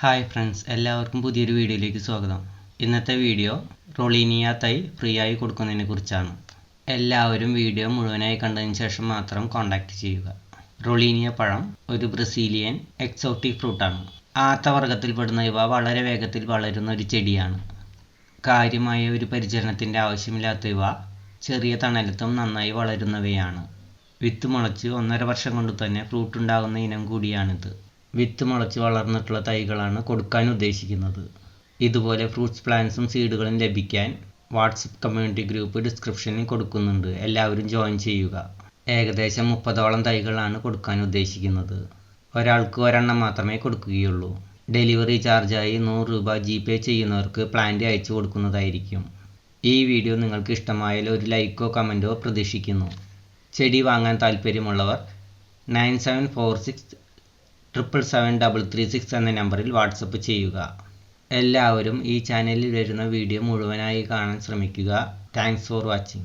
Hi friends എല്ലാവർക്കും പുതിയൊരു വീഡിയോയിലേക്ക് സ്വാഗതം. ഇന്നത്തെ വീഡിയോ റൊളീനിയ തൈ ഫ്രീ ആയി കൊടുക്കുന്നതിനെ കുറിച്ചാണ്. എല്ലാവരും വീഡിയോ മുഴുവനായി കണ്ടതിന് ശേഷം മാത്രം കോൺടാക്റ്റ് ചെയ്യുക. റൊളീനിയ പഴം ഒരു ബ്രസീലിയൻ എക്സോട്ടിക് ഫ്രൂട്ടാണ് ആത്ത വർഗത്തിൽപ്പെടുന്ന ഇവ വളരെ വേഗത്തിൽ വളരുന്ന ഒരു ചെടിയാണ്. കാര്യമായ ഒരു പരിചരണത്തിന്റെ ആവശ്യമില്ലാത്ത ഇവ ചെറിയ തണലത്തും നന്നായി വളരുന്നവയാണ്. വിത്ത് മുളച്ച് ഒന്നര വർഷം കൊണ്ട് തന്നെ ഫ്രൂട്ട് ഉണ്ടാകുന്ന ഇനം കൂടിയാണിത്. വിത്ത് മുളച്ച് വളർന്നിട്ടുള്ള തൈകളാണ് കൊടുക്കാൻ ഉദ്ദേശിക്കുന്നത്. ഇതുപോലെ ഫ്രൂട്ട്സ് പ്ലാന്റ്സും സീഡുകളും ലഭിക്കാൻ വാട്സപ്പ് കമ്മ്യൂണിറ്റി ഗ്രൂപ്പ് ഡിസ്ക്രിപ്ഷനിൽ കൊടുക്കുന്നുണ്ട്. എല്ലാവരും ജോയിൻ ചെയ്യുക. ഏകദേശം മുപ്പതോളം തൈകളാണ് കൊടുക്കാൻ ഉദ്ദേശിക്കുന്നത്. ഒരാൾക്ക് ഒരെണ്ണം മാത്രമേ കൊടുക്കുകയുള്ളൂ. ഡെലിവറി ചാർജായി നൂറ് രൂപ ജി പേ ചെയ്യുന്നവർക്ക് പ്ലാന്റ് അയച്ചു കൊടുക്കുന്നതായിരിക്കും. ഈ വീഡിയോ നിങ്ങൾക്ക് ഇഷ്ടമായാൽ ഒരു ലൈക്കോ കമന്റോ പ്രതീക്ഷിക്കുന്നു. ചെടി വാങ്ങാൻ താല്പര്യമുള്ളവർ nine seven four six triple seven double three six എന്ന നമ്പറിൽ വാട്സപ്പ് ചെയ്യുക. എല്ലാവരും ഈ ചാനലിൽ വരുന്ന വീഡിയോ മുഴുവനായി കാണാൻ ശ്രമിക്കുക. Thanks for watching